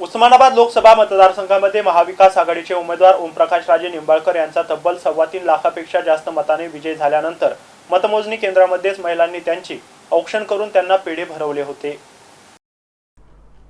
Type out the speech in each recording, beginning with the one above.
उस्मानाबाद लोकसभा मतदारसंघामध्ये महाविकास आघाडीचे उमेदवार ओमप्रकाश राजे निंबाळकर यांचा तब्बल सव्वा तीन लाखापेक्षा जास्त मताने विजय झाल्यानंतर मतमोजणी केंद्रामध्येच महिलांनी त्यांची औक्षण करून त्यांना पेढे भरवले होते.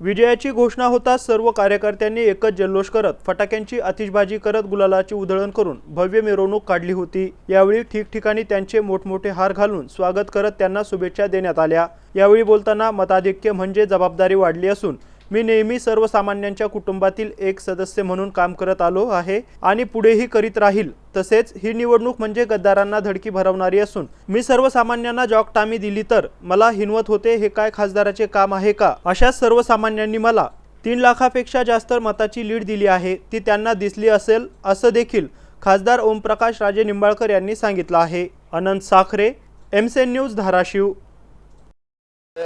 विजयाची घोषणा होताच सर्व कार्यकर्त्यांनी एकच जल्लोष करत फटाक्यांची आतिषबाजी करत गुलालाची उधळण करून भव्य मिरवणूक काढली होती. यावेळी ठिकठिकाणी त्यांचे मोठमोठे हार घालून स्वागत करत त्यांना शुभेच्छा देण्यात आल्या. यावेळी बोलताना मताधिक्य म्हणजे जबाबदारी वाढली असून मी नेहमी सर्वसामान्यांच्या कुटुंबातील एक सदस्य म्हणून काम करत आलो आहे आणि पुढेही करीत राहील. तसेच ही निवडणूक म्हणजे गद्दारांना धडकी भरवणारी असून मी सर्वसामान्यांना जॉकटामी दिली तर मला हिनवत होते हे काय खासदाराचे काम आहे का? अशा सर्वसामान्यांनी मला तीन लाखापेक्षा जास्त मताची लीड दिली आहे ती त्यांना दिसली असेल असं देखील खासदार ओमप्रकाश राजे निंबाळकर यांनी सांगितलं आहे. अनंत साखरे एमसेन न्यूज धाराशिव.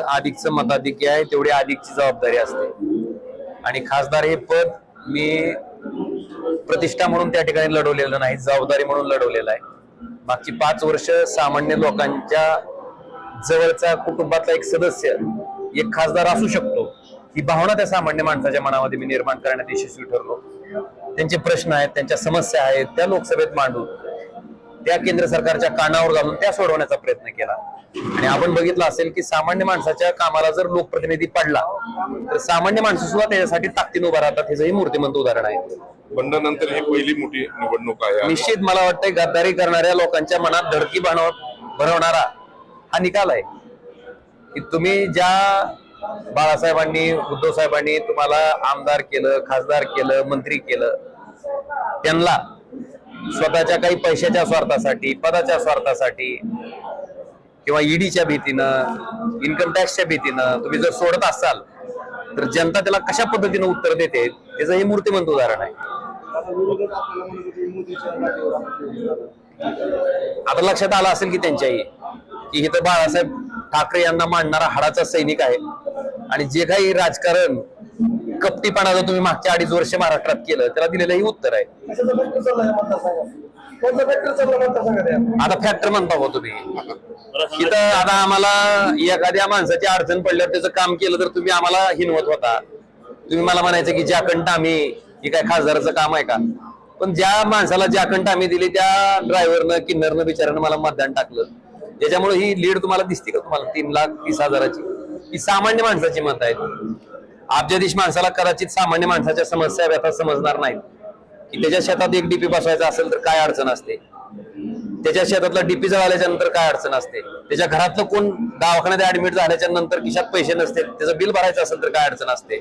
अधिकचं मताधिक्य आहे तेवढी अधिकची जबाबदारी असते. आणि खासदार हे पद मी प्रतिष्ठा म्हणून त्या ठिकाणी लढवलेलं नाही जबाबदारी म्हणून लढवलेलं आहे. मागची पाच वर्ष सामान्य लोकांच्या जवळचा कुटुंबातला एक सदस्य एक खासदार असू शकतो. ही भावना त्या सामान्य माणसाच्या मनामध्ये मी निर्माण करण्यात यशस्वी ठरलो. त्यांचे प्रश्न आहेत त्यांच्या समस्या आहेत त्या लोकसभेत मांडून त्या केंद्र सरकारच्या कानावर घालून त्या सोडवण्याचा प्रयत्न केला. आणि आपण बघितलं असेल की सामान्य माणसाच्या कामाला जर लोकप्रतिनिधी पडला तर सामान्य माणसं सुद्धा त्याच्यासाठी ताकदीने उभा राहतात हे मूर्तिमंत उदाहरण आहे. बंडानंतर ही पहिली मोठी निवडणूक आहे. निश्चित मला वाटतंय गद्दारी करणाऱ्या लोकांच्या मनात धडकी बनव भरवणारा हा निकाल आहे. की तुम्ही ज्या बाळासाहेबांनी उद्धव साहेबांनी तुम्हाला आमदार केलं खासदार केलं मंत्री केलं त्यांना स्वतःच्या काही पैशाच्या स्वार्थासाठी पदाच्या स्वार्थासाठी किंवा ईडीच्या भीतीनं इन्कम टॅक्सच्या भीतीनं तुम्ही जर सोडत असाल तर जनता त्याला कशा पद्धतीनं उत्तर देते त्याचं हे मूर्तिमंत उदाहरण आहे. आता लक्षात आलं असेल की त्यांच्याही की इथं बाळासाहेब ठाकरे यांना मांडणारा हाडाचा सैनिक आहे. आणि जे काही राजकारण कपटीपणाचं तुम्ही मागच्या अडीच वर्ष महाराष्ट्रात केलं त्याला दिलेलं हे उत्तर आहे. आता फॅक्टर म्हणता हो तुम्ही. इथं आता आम्हाला एखाद्या माणसाची अडचण पडल्यावर त्याचं काम केलं तर तुम्ही आम्हाला हिनवत होता. तुम्ही मला म्हणायचं की ज्याकंठ आम्ही हे काय खासदाराचं काम आहे का? पण ज्या माणसाला ज्याकंठ आम्ही दिली त्या ड्रायव्हरनं किन्नरनं बिचारानं मला मतदान टाकलं. त्याच्यामुळे ही लीड तुम्हाला दिसते का तुम्हाला? तीन लाख तीस हजाराची. ही सामान्य माणसाची मत आहेत. अब्जाधीश माणसाला कदाचित सामान्य माणसाच्या समस्या व्यथा समजणार नाहीत. की त्याच्या शेतात एक डीपी बसवायचा असेल तर काय अडचण असते? त्याच्या शेतातला डीपी जळाल्याच्या नंतर काय अडचण असते? त्याच्या घरातलं कोण दवाखान्यात ऍडमिट झाल्याच्यानंतर खिशात पैसे नसते त्याचं बिल भरायचं असेल तर काय अडचण असते?